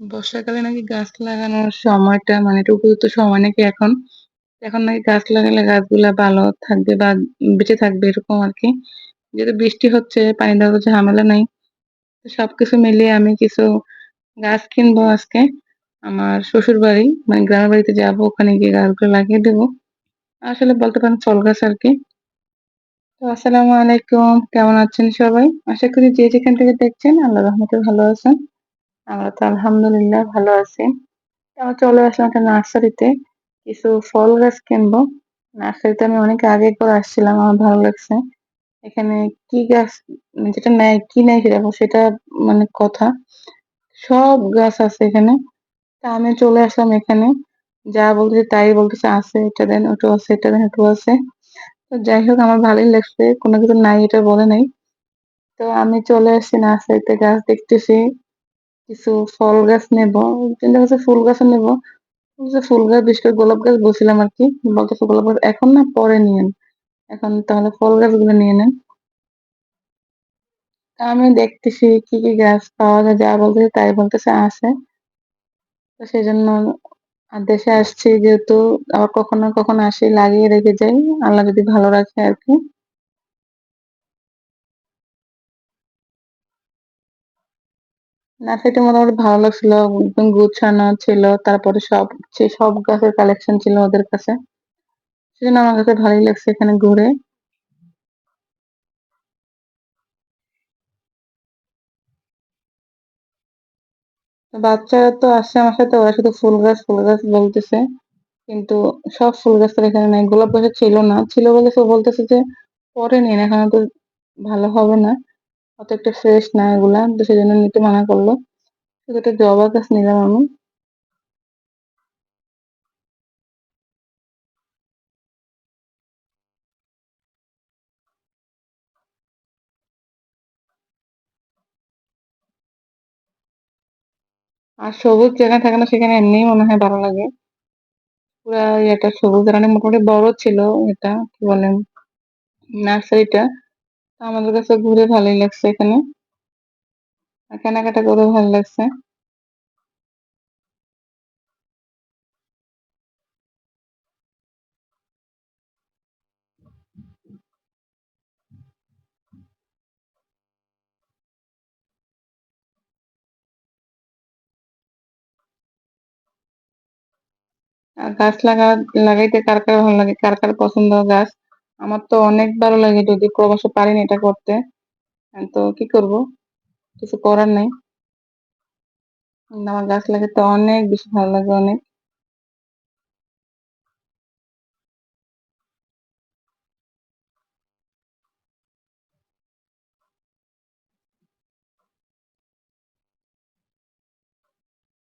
বর্ষাকালে নাকি গাছ লাগানোর সময়টা মানে একটা উপযুক্ত সময় নাকি এখন। এখন নাকি গাছ লাগালে গাছগুলা ভালো থাকবে বা বেঁচে থাকবে এরকম আর কি যেহেতু বৃষ্টি হচ্ছে, পানি দেওয়ার ঝামেলা নাই। সবকিছু মিলিয়ে আমি কিছু গাছ কিনবো আজকে। আমার শ্বশুরবাড়ি মানে গ্রামের বাড়িতে যাব, ওখানে গিয়ে গাছগুলো লাগিয়ে দেবো। আসলে বলতে পারেন ফল গাছ আরকি। তো আসসালামু আলাইকুম। কেমন আছেন সবাই? আশা করি যে যেখান থেকে দেখছেন আল্লাহ রহমতে ভালো আছেন। আমরা তো আলহামদুলিল্লাহ ভালো আছি। আমরা চলে আসলাম একটা নার্সারিতে। কিছু ফল গাছ কিনবো। নার্সারিতে আমি অনেক আগে করে আসছিলাম, আমার ভালো লাগছে। এখানে কি গাছ যেটা নেয়, কি নেয় সেটা সেটা মানে কথা। সব গাছ আছে এখানে। তা আমি চলে আসলাম এখানে। যা বলতেছে তাই বলতেছে, "আছে, এটা দেন, ওটা আছে, এটা দেন, ওটা আছে।" তো যাই হোক আমার ভালোই লাগছে। কোনো কিছু নাই এটা বলে নাই। তো আমি চলে আসছি নার্সারিতে গাছ দেখতেছি। কিছু ফল গাছ নেব। চিন্তা করছি ফুল গাছও নেব। ফুল গাছ বিশেষ করে গোলাপ গাছ বলছিলাম আর কি বলতেছে গোলাপ গাছ এখন না পরে নিয়েন। এখন তাহলে ফল গাছগুলো নিয়ে নেন। আমি দেখতেছি কি, কি গাছ পাওয়া যায় যা বলতেছে তাই বলতেছে আছে। তো সেজন্য আর দেশে আসছি যেহেতু আবার কখনো, কখনো আসি লাগিয়ে রেখে যাই। আল্লাহ যদি ভালো রাখে আরকি। নার্সারিটা মোটামুটি ভালো লাগছিল। একদম গুছানো ছিল। তারপরে সব সব গাছের কালেকশন ছিল ওদের কাছে। সেজন্য আমার কাছে ভালোই লাগছে এখানে ঘুরে। বাচ্চারা তো আসছে আমার সাথে ওরা শুধু ফুল গাছ, ফুল গাছ বলতেছে। কিন্তু সব ফুল গাছ তো এখানে নাই। গোলাপ গাছও ছিল না। ছিল বলে সে বলতেছে যে, "পরে নিন এখন তো ভালো হবে না। অত একটা ফ্রেশ না এগুলা।" তো সেজন্য নিতে মানা করল একটা জবা গাছ নিলাম আমি। আর সবুজ যেখানে থাকে না সেখানে এমনিই মনে হয় ভালো লাগে। পুরা ইয়েটা সবুজ, আর মোটামুটি বড় ছিল এটা, কি বলেন, নার্সারিটা। আমাদের কাছে ঘুরে ভালোই লাগছে এখানে। কেনাকাটা করেও ভালো লাগছে। গাছ লাগা লাগাইতে কার, কার ভালো লাগে, কার, কার পছন্দ গাছ। আমার তো অনেক ভালো লাগে যদি প্রবাসে পারিনি এটা করতে। তো কি করব? কিছু করার নাই। আমার গাছ লাগাতে অনেক বেশি ভালো লাগে অনেক।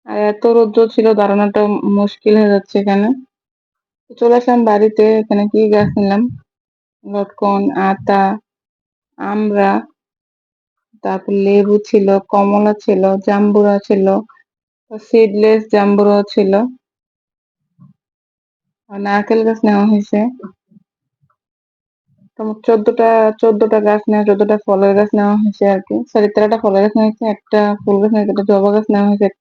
আর এত রৌদ্র ছিল, দাঁড়ানোটা মুশকিল হয়ে যাচ্ছে এখানে। চলে আসলাম বাড়িতে। এখানে কি গাছ নিলাম? লটকন, আতা, আমড়া, তারপর লেবু ছিল, কমলা ছিল, জাম্বুরা ছিল, সিডলেস জাম্বুরাও ছিল। আর নারকেল গাছ নেওয়া হয়েছে। তোমার ১৪ টা ১৪ টা গাছ নেওয়া চোদ্দটা ফলের গাছ নেওয়া হয়েছে আরকি। সরি ১৩ টা ফলের গাছ নেওয়া হয়েছে, একটা ফুল গাছ নেওয়া হয়েছে, ১ টা জবা গাছ নেওয়া হয়েছে ১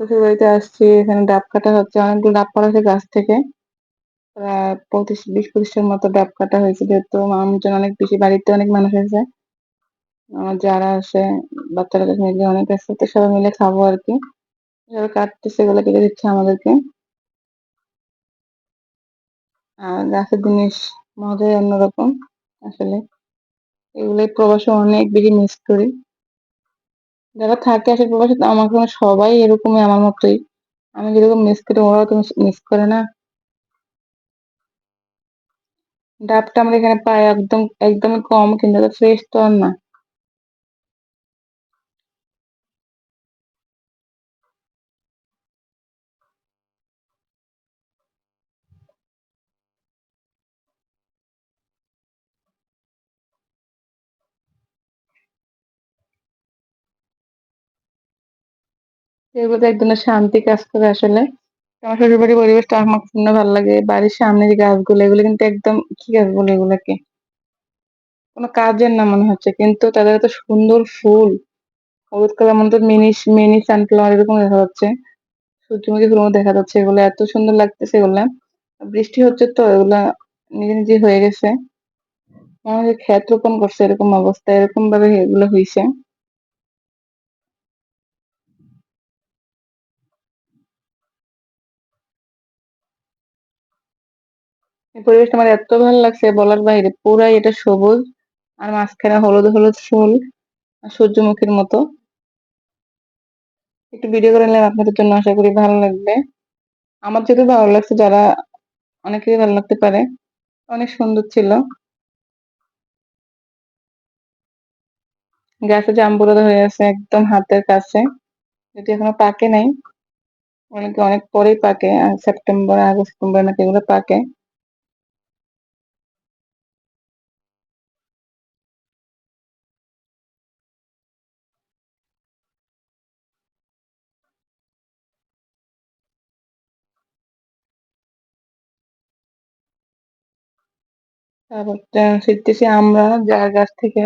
টা। শ্বশুরবাড়িতে আসছি, এখানে ডাব কাটা হচ্ছে। অনেকগুলো ডাব পাড়া হয়েছে গাছ থেকে। প্রায় ২৫ ২০-২৫ টার মতো ডাব কাটা হয়েছে যেহেতু মানুষজন অনেক বেশি, বাড়িতে অনেক মানুষ হয়েছে। আমার যারা আসে বাচ্চারা মিলে অনেক আছে। তো সবাই মিলে খাব আরকি। যারা কাটতেছে এগুলো কেটে দিচ্ছে আমাদেরকে। আর গাছের জিনিস মজাই অন্যরকম আসলে। এগুলোই প্রবাসে অনেক বেশি মিস করি। যারা থাকে আসে প্রবাসে আমার মনে সবাই এরকমই আমার মতোই। আমি যেরকম মিস করি, ওরাও তো মিস করে না? ডাবটা আমরা এখানে পাই একদম, একদমই কম, কিন্তু ফ্রেশ তো আর না। এগুলোতে এক শান্তি কাজ করে আসলে। আমার শ্বশুরবাড়ির পরিবেশটা আমার শুনে ভালো লাগে। বাড়ির সামনে যে গাছগুলো, এগুলো কিন্তু একদম কি গাছ বলে এগুলাকে? কোনো কাজের না মনে হচ্ছে কিন্তু তাদের এত সুন্দর ফুল, হলুদ কালার মনে তো মিনি মিনি সানফ্লাওয়ার এরকম দেখা যাচ্ছে সূর্যমুখী ফুল দেখা যাচ্ছে এগুলো এত সুন্দর লাগতেছে এগুলা বৃষ্টি হচ্ছে তো, এগুলা নিজে নিজে হয়ে গেছে যে ক্ষেত রোপণ করছে এরকম অবস্থা এরকম ভাবে এগুলো হয়েছে এই পরিবেশটা আমার এত ভালো লাগছে বলার বাইরে। পুরাই এটা সবুজ আর মাঝখানে হলুদ হলুদ ফুল আর সূর্যমুখীর মতো। একটু ভিডিও করে নিলাম আপনাদের জন্য, আশা করি ভালো লাগবে। আমার যেহেতু ভালো লাগছে, যারা অনেকেরই ভালো লাগতে পারে, অনেক সুন্দর ছিল। গাছে জাম্বুরা হয়ে আছে, একদম হাতের কাছে। যদি এখনও পাকে নাই, অনেকে অনেক পরেই পাকে সেপ্টেম্বর, আগস্ট, সেপ্টেম্বর নাকি এগুলো পাকে। তারপর শীতেছি আমরা, যার গাছ থেকে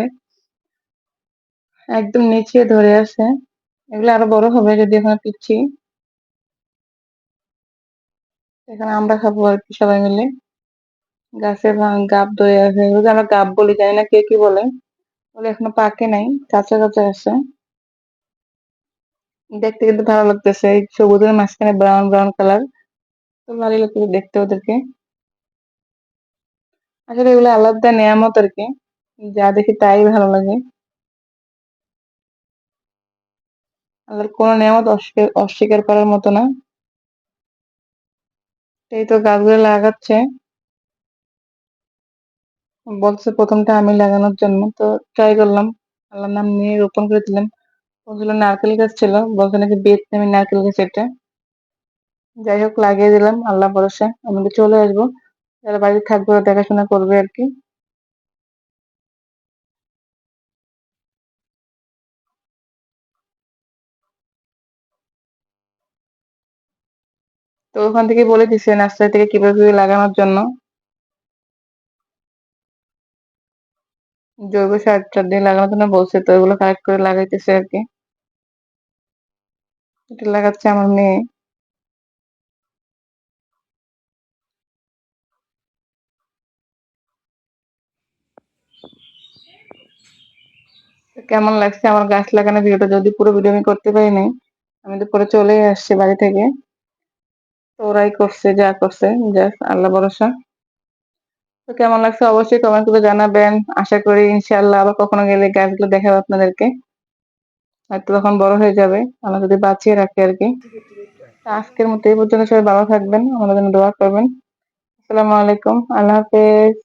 একদম নিচে ধরে আছে। এগুলো আরও বড় হবে যদি এখানে পিচ্ছি এখানে আমরা খাব আর কি সবাই মিলে। গাছে গাব ধরে আছে। আমরা গাব বলি, জানি না কে কি বলে। বলে এখনও পাকে নাই, কাঁচা কাঁচা আছে। দেখতে কিন্তু ভালো লাগতেছে। এই সবুজের মাঝখানে ব্রাউন ব্রাউন কালার তো ভালোই লাগতেছে দেখতে ওদেরকে। আসলে এগুলো আলাদা নেয়ামত আর কি। যা দেখি তাই ভালো লাগে। আল্লাহর কোনো নেয়ামত অস্বীকার করার মতো না। এই তো গাছগুলো লাগাচ্ছে। বলছে প্রথমটা আমি লাগানোর জন্য। তো ট্রাই করলাম। আল্লাহর নাম নিয়ে রোপণ করে দিলাম। ওগুলো নারকেল গাছ ছিল। বলছে নাকি ভিয়েতনামি নারকেল গাছ এটা। যাই হোক, লাগিয়ে দিলাম। আল্লাহ ভরসা। আমাকে চলে আসব। যারা বাড়িতে থাকবে দেখাশোনা করবে আর কি। তো ওখান থেকে বলে দিছে নার্সারি থেকে কীভাবে কীভাবে লাগানোর জন্য। জৈব সার টার দিয়ে লাগানোর জন্য বলছে, তো ওগুলো কালেক্ট করে লাগাইতেছে আর কি। এটা লাগাচ্ছে আমার মেয়ে। কেমন লাগছে আমার গাছ লাগানো ভিডিওটা? যদি পুরো ভিডিও আমি করতে পারি নাই আমি তো পরে চলে আসছি বাড়ি থেকে। তো ওরাই করছে, যা করছে জাস্ট আল্লাহ ভরসা। তো কেমন লাগছে অবশ্যই কমেন্ট করে জানাবেন। আশা করি ইনশাআল্লাহ আবার কখনো গেলে গাছগুলো দেখাবো আপনাদেরকে। হয়তো তখন বড় হয়ে যাবে আমরা যদি বাঁচিয়ে রাখি আর কি। আজকের মতো এই পর্যন্ত সবাই ভালো থাকবেন, আমাদের জন্য দোয়া করবেন। আসসালামু আলাইকুম, আল্লাহ হাফেজ।